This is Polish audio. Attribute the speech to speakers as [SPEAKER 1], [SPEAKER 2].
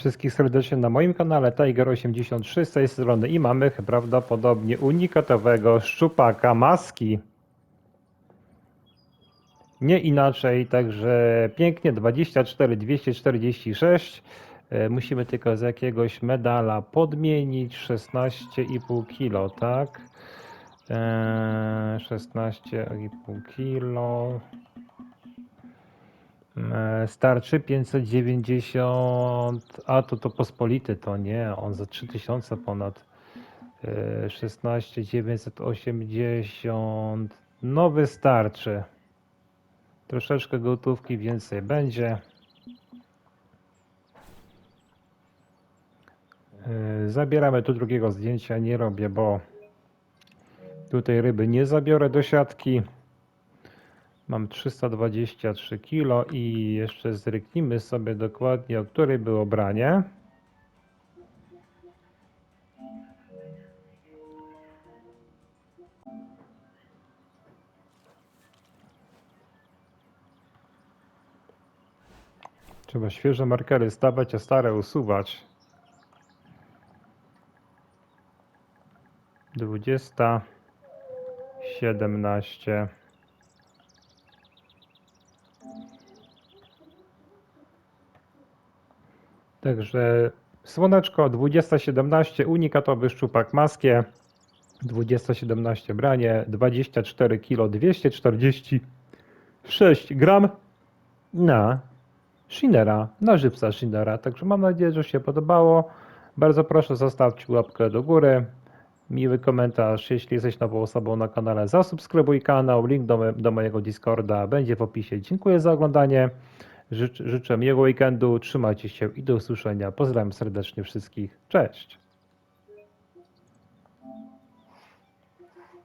[SPEAKER 1] Wszystkich serdecznie na moim kanale Tiger83 z tej strony i mamy prawdopodobnie unikatowego szczupaka maski. Nie inaczej, także pięknie 24 246. E, Musimy tylko z jakiegoś medala podmienić 16,5 kg, tak? E, 16,5 kg. E, Starczy 590, a to to pospolity to nie, on za 3000 ponad. E, 16 980, no wystarczy. Troszeczkę gotówki więcej będzie. E, Zabieramy tu drugiego zdjęcia, nie robię, bo tutaj ryby nie zabiorę do siatki. Mam 323 kg i jeszcze zryknijmy sobie dokładnie, o której było branie. Trzeba świeże markery stawiać, a stare usuwać. 20 17 Także słoneczko 2017 unikatowy szczupak maskie 2017 branie 24 kg 246 gram na Shinera, na żywca Shinera. Także mam nadzieję, że się podobało. Bardzo proszę zostawcie łapkę do góry. Miły komentarz, jeśli jesteś nową osobą na kanale, zasubskrybuj kanał, link do, do mojego Discorda będzie w opisie. Dziękuję za oglądanie, Życz, życzę miłego weekendu, trzymajcie się i do usłyszenia. Pozdrawiam serdecznie wszystkich, cześć!